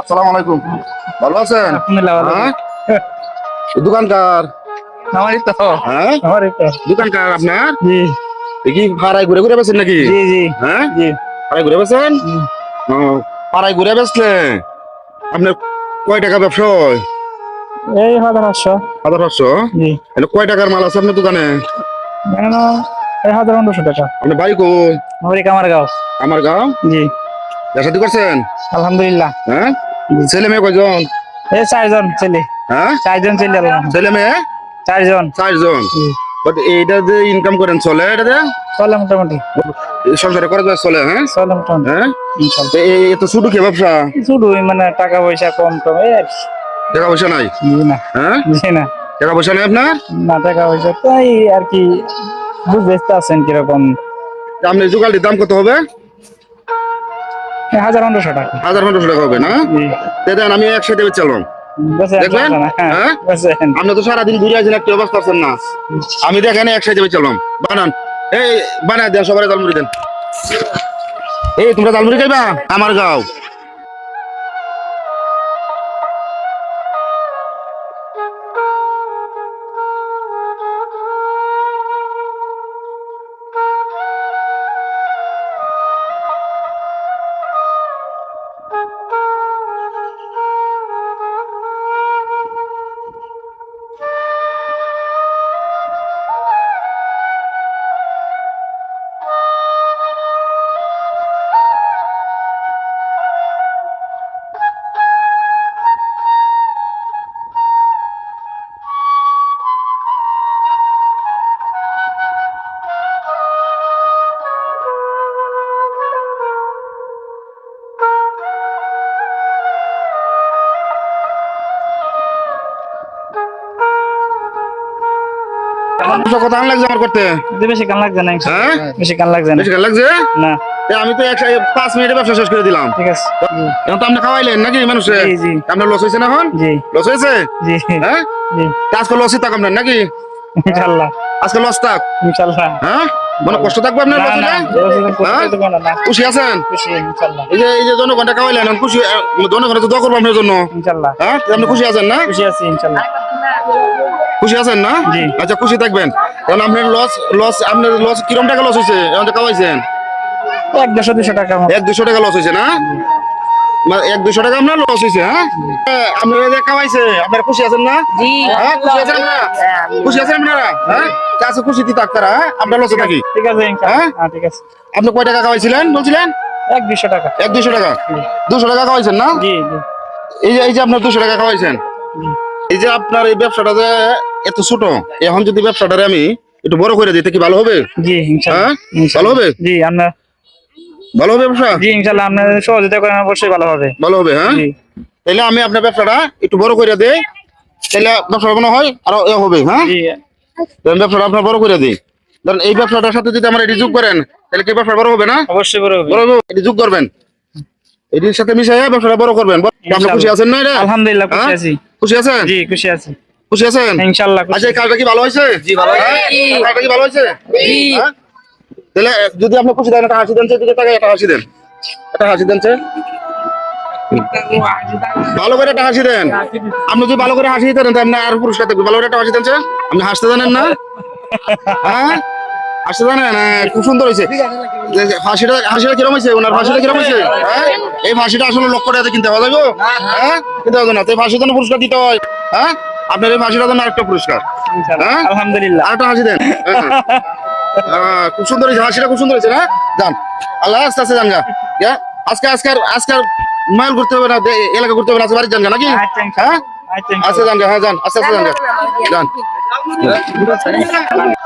আসসালামু আলাইকুম। ভালো আছেন? হ্যাঁ? দোকানকার? আমারই তো। হ্যাঁ? আমারই তো। দোকানকার আপনার? জি। কি পাড়ায় ঘুরে ঘুরে বেছেন নাকি? জি জি। হ্যাঁ? জি। পাড়ায় ঘুরে বেছেন? পাড়ায় ঘুরে বেচলে আপনার কয় টাকা ব্যবসা হয়? এই হাজার আটশো হাজার পাঁচশো? জি। এনে কয় টাকার মাল আছে আপনার দোকানে? কেন এই হাজার পনেরোশো টাকা। আপনার বাড়ি আমারই কামার গাঁও আমার গাঁও জি ব্যবসাদি করছেন? আলহামদুলিল্লাহ। হ্যাঁ? ছেলে মেয়ে কয়জন? এ চারজন ছেলে। হ্যাঁ? চারজন ছেলে ছেলে মেয়ে? চারজন। চারজন। বাট এইটা যে ইনকাম করেন চলে এটা যে? চলে মোটামুটি। সংসারে করা চলে হ্যাঁ? চলে মোটামুটি। হ্যাঁ? তো এই এত ছোট কি ব্যবসা? শুধু মানে টাকা পয়সা কম টম টাকা পয়সা নাই? না। হ্যাঁ? না। টাকা পয়সা নাই আপনার? না টাকা পয়সা তাই আর কি বুঝতে আছেন কীরকম। তা আপনি জোগালির দাম কত হবে? হাজার পনেরোশো টাকা। হাজার পনেরোশো টাকা হবে না? দেন আমি একসাথে হ্যাঁ হ্যাঁ? আপনি তো সারাদিন ঘুরে আছেন একটা অবস্থা আছেন না। আমি দেখেন একসাথে চললাম বানান। এই বানায় দেন সবাই জালমুড়ি দেন। এই তোমরা জালমুড়ি খাইবা? আমার গাও। আন লাগছে আমার করতে। কিন্তু বেশি কান লাগছে না হ্যাঁ? বেশি কান লাগছে না। বেশি ভালো লাগছে? না। আমি তো একসাথে পাঁচ মিনিটে ব্যবসা শেষ করে দিলাম। ঠিক আছে। এখন তো আপনি খাওয়াইলেন নাকি মানুষে? জি, জি। আপনার লস হয়েছে না এখন? লস হয়েছে? হ্যাঁ? আজকে লসই থাক আপনার নাকি? ইনশাল্লাহ। আজকে লস থাক। ইনশাল্লাহ। হ্যাঁ? মানে কষ্ট থাকবে আপনার হ্যাঁ? খুশি আছেন? এই যে এই যে জনগণটা খাওয়াইলেন এখন খুশি আহ, জনগণের তো দোয়া করব আপনার জন্য। ইনশাল্লাহ। হ্যাঁ? আপনি খুশি আছেন না? খুশি আছি ইনশাল্লাহ। খুশি আছেন না? আচ্ছা খুশি থাকবেন। কারণ আপনার লস লস আপনার লস কিরম টাকা লস হয়েছে? এখন খাওয়াইছেন এক দেড়শো দুশো টাকা এক দুশো টাকা লস হয়েছে না? মানে এক দুশো টাকা আপনার লস হয়েছে হ্যাঁ? হ্যাঁ, আপনারা যে আপনারা খুশি আছেন না? হ্যাঁ খুশি আছেন না? খুশি আছেন আপনারা? হ্যাঁ? কাছে খুশি আপনারা হ্যাঁ? আপনার লসে থাকি। ঠিক আছে হ্যাঁ? হ্যাঁ ঠিক আছে। আপনি কয় টাকা খাওয়াইছিলেন বলছিলেন? এক দুশো টাকা। এক দুশো টাকা? দুশো টাকা খাওয়াইছেন না? এই যে এই যে আপনার দুশো টাকা জি। এই যে আপনার এই ব্যবসাটা যে এত ছোট এখন যদি ব্যবসাটারে আমি একটু বড় করে দিতে কি ভালো হবে? জি ইনশাল্লাহ। হ্যাঁ? ভালো হবে? জি আপনার ভালো হবে ব্যবসা? জি ইনশাল্লাহ আপনার সহযোগিতা করেন অবশ্যই ভালো হবে। ভালো হবে হ্যাঁ? তাহলে আমি আপনার ব্যবসাটা একটু বড় করে দেই তাহলে ব্যবসাটা মনে হয় আরও এ হবে হ্যাঁ? ব্যবসাটা আপনার বড় করে দিই। ধরেন এই ব্যবসাটার সাথে যদি আমার এটি যোগ করেন তাহলে কি ব্যবসা বড় হবে না? অবশ্যই বড় হবে। বড় হবে এটি যোগ করবেন। এটির সাথে মিশাই ব্যবসাটা বড় করবেন। আপনি খুশি আছেন না এটা? আলহামদুলিল্লাহ খুশি হ্যাঁ? আছি। খুশি আছেন? জি খুশি আছি। খুশি আছেন? ইনশাল্লাহ খুশি। আচ্ছা এই কাজটা কি ভালো হয়েছে? জি ভালো হয়েছে। কাজটা কি ভালো হয়েছে? হ্যাঁ? তাহলে যদি আপনি খুশি দেন একটা হাসি দেন সেদিকে তাকায় একটা হাসি দেন। একটা হাসি দেন সে ভালো করে একটা হাসি দেন। আপনি যদি ভালো করে হাসি দেন তাহলে আর পুরস্কার থাকবে। ভালো করে একটা হাসি দেন সে আপনি হাসতে জানেন না? হ্যাঁ? হাসতে জানেন? হ্যাঁ, খুব সুন্দর হয়েছে। হাসিটা হাসিটা কিরম হয়েছে? ওনার হাসিটা কিরম হয়েছে? হ্যাঁ? এই হাসিটা আসলে লক্ষ টাকা কিনতে হবে হ্যাঁ? কিনতে হবে না। তো এই হাসির জন্য পুরস্কার দিতে হয়। হ্যাঁ? আপনার এই হাসিটার জন্য আরেকটা পুরস্কার। হ্যাঁ? আলহামদুলিল্লাহ। আরেকটা হাসি দেন। হ্যাঁ। খুব সুন্দর হয়েছে হাসিটা খুব সুন্দর হয়েছে না যান। আল্লাহ আস্তে আস্তে যান যা আজকে আজকে আর- আজকে মাইল ঘুরতে হবে না এলাকা ঘুরতে হবে না আজকে বাড়ি যান গা নাকি? আচ্ছা। হ্যাঁ? আচ্ছা আস্তে যান গা হ্যাঁ যান আস্তে আস্তে যান গা। যান। ইনশাল্লাহ।